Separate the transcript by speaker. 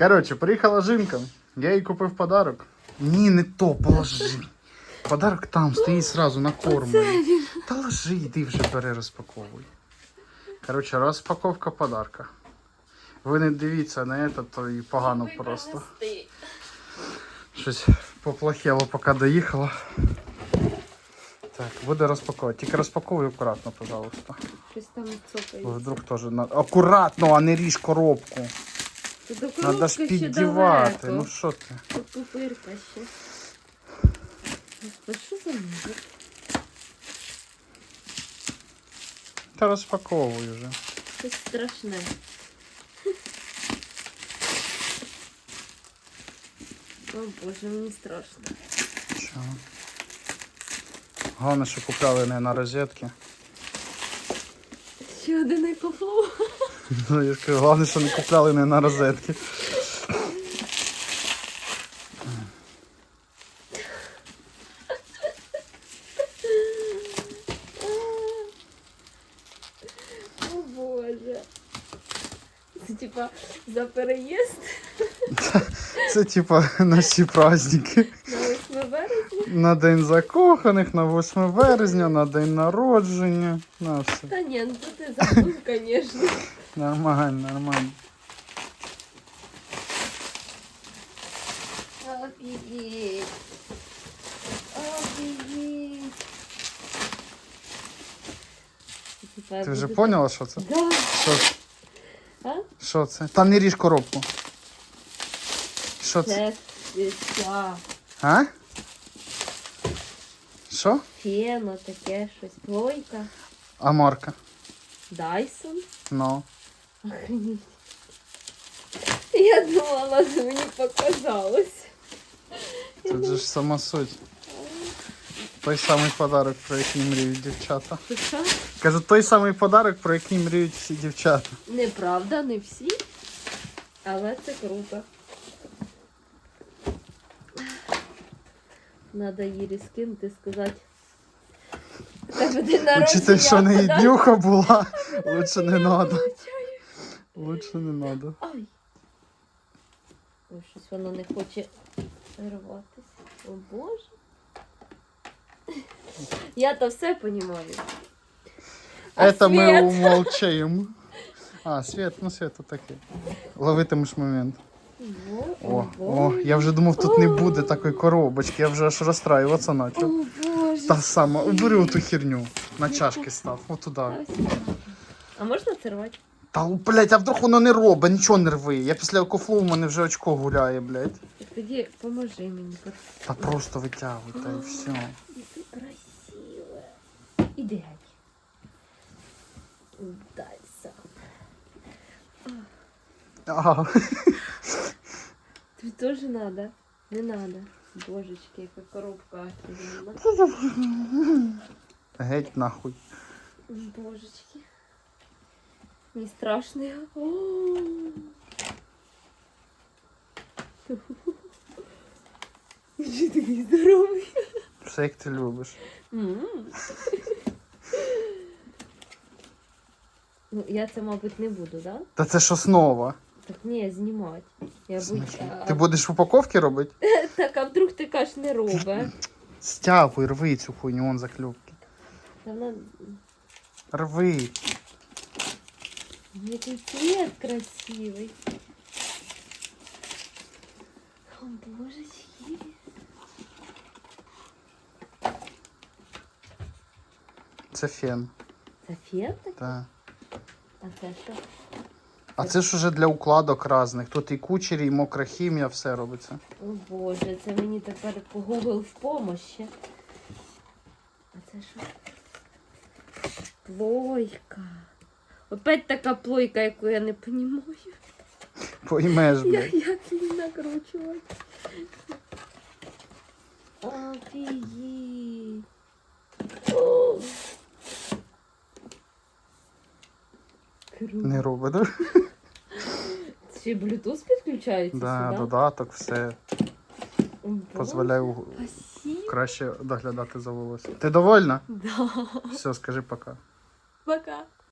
Speaker 1: Коротше, приїхала жінка, я їй купив подарок. Ні, не то, положи. Подарок там стоїть сразу на корм. Та ложи, йди вже бери, розпаковуй. Коротше, розпаковка подарка. Ви не дивіться на це, то і погано просто. Щось поплохело, поки доїхала. Так, буде розпаковувати. Тільки розпаковуй акуратно, пожалуйста.
Speaker 2: Щось там
Speaker 1: Бо вдруг теж на... Акуратно, а не ріж коробку.
Speaker 2: До
Speaker 1: Надо ж піддівати. Ну що ти?
Speaker 2: Тут пупирка ще. Господи, що за музик?
Speaker 1: Та розпаковуй вже.
Speaker 2: Щось страшне. О боже, мені страшно.
Speaker 1: Чого? Головне, що купляли не на розетки.
Speaker 2: Ще один екофлоу.
Speaker 1: Ну, я кажу, головне, що не купляли не на розетки.
Speaker 2: О боже. Це типа за переїзд
Speaker 1: Це типа на всі праздники.
Speaker 2: На 8 березня.
Speaker 1: На день закоханих, на 8 березня, на день народження. На все.
Speaker 2: Та ні, ну тут ти забув, звісно.
Speaker 1: Нормально, нормально.
Speaker 2: Офігеть. Офігеть.
Speaker 1: Ти вже поняла, що це?
Speaker 2: Да.
Speaker 1: Що, це?
Speaker 2: А?
Speaker 1: що це? Та не ріж коробку. Що це?
Speaker 2: Це ця
Speaker 1: А? Що?
Speaker 2: фено, таке щось. Плойка.
Speaker 1: А марка?
Speaker 2: Дайсон.
Speaker 1: Ну.
Speaker 2: Охренеть. Я думала, мені показалось.
Speaker 1: Тут же ж сама суть. Той самий подарок, про який мріють дівчата.
Speaker 2: Ти що?
Speaker 1: Кажу, той самий подарок, про який мріють всі дівчата.
Speaker 2: Неправда, не всі. Але це круто. Надо їй скинути, сказати. «У Тебе.
Speaker 1: Учити, що неї
Speaker 2: подай».
Speaker 1: днюха була, лучше не надо. Лучше не надо.
Speaker 2: Ай. Ой, щось воно не хоче рватися. О Боже. Я то все розумію. А
Speaker 1: Это ми
Speaker 2: світ?
Speaker 1: умолчаємо. А, світ, ну світ таке. Ловитимеш момент.
Speaker 2: О,
Speaker 1: О, я вже думав, тут не буде такої коробочки, я вже аж розстраюватися почав.
Speaker 2: О, Боже.
Speaker 1: Та сама, убери оту херню. На чашки став, отуда.
Speaker 2: А можна це рвати?
Speaker 1: Та, блядь, а вдруг воно не робить, нічого не рви. Я після кофлу у мене вже очко гуляє, блядь.
Speaker 2: Тоді поможи мені.
Speaker 1: Та просто витягуй, та і все.
Speaker 2: Ти красиве. Іди геть. Дай сам.
Speaker 1: Ага.
Speaker 2: Тобі теж надо? Не надо. Божечки, яка коробка офігенна.
Speaker 1: Геть нахуй.
Speaker 2: Божечки. Мені страшно. О. Чи такий здоровий?
Speaker 1: Все як ти любиш.
Speaker 2: Ну, я це, мабуть, не буду, да?
Speaker 1: Та це ж основа.
Speaker 2: Так ні, знімати. Я будь... А-
Speaker 1: Ти будеш упаковки робити?
Speaker 2: Так, а вдруг ти кажеш не робе?
Speaker 1: Стягуй, рви цю хуйню, вон закльопки.
Speaker 2: Та вона...
Speaker 1: Рви.
Speaker 2: Який цвет красивий. О, божечки.
Speaker 1: Це фен.
Speaker 2: Це фен такий?
Speaker 1: Та.
Speaker 2: А це що?
Speaker 1: А це ж уже для укладок різних. Тут і кучері, і мокра хімія, все робиться.
Speaker 2: О боже, це мені тепер Google в помощі. А це що? Плойка. Опять така плойка, яку я не розумію.
Speaker 1: Поймеш,
Speaker 2: Я,
Speaker 1: блядь.
Speaker 2: як її накручувати? Офігеть. Круто.
Speaker 1: Не робить, да?
Speaker 2: Й Bluetooth підключається
Speaker 1: Да,
Speaker 2: сюди?
Speaker 1: додаток, все. Дозволяє
Speaker 2: Спасибо.
Speaker 1: краще доглядати за волоссям. Ти довольна?
Speaker 2: Да.
Speaker 1: Все, скажи пока.
Speaker 2: Пока.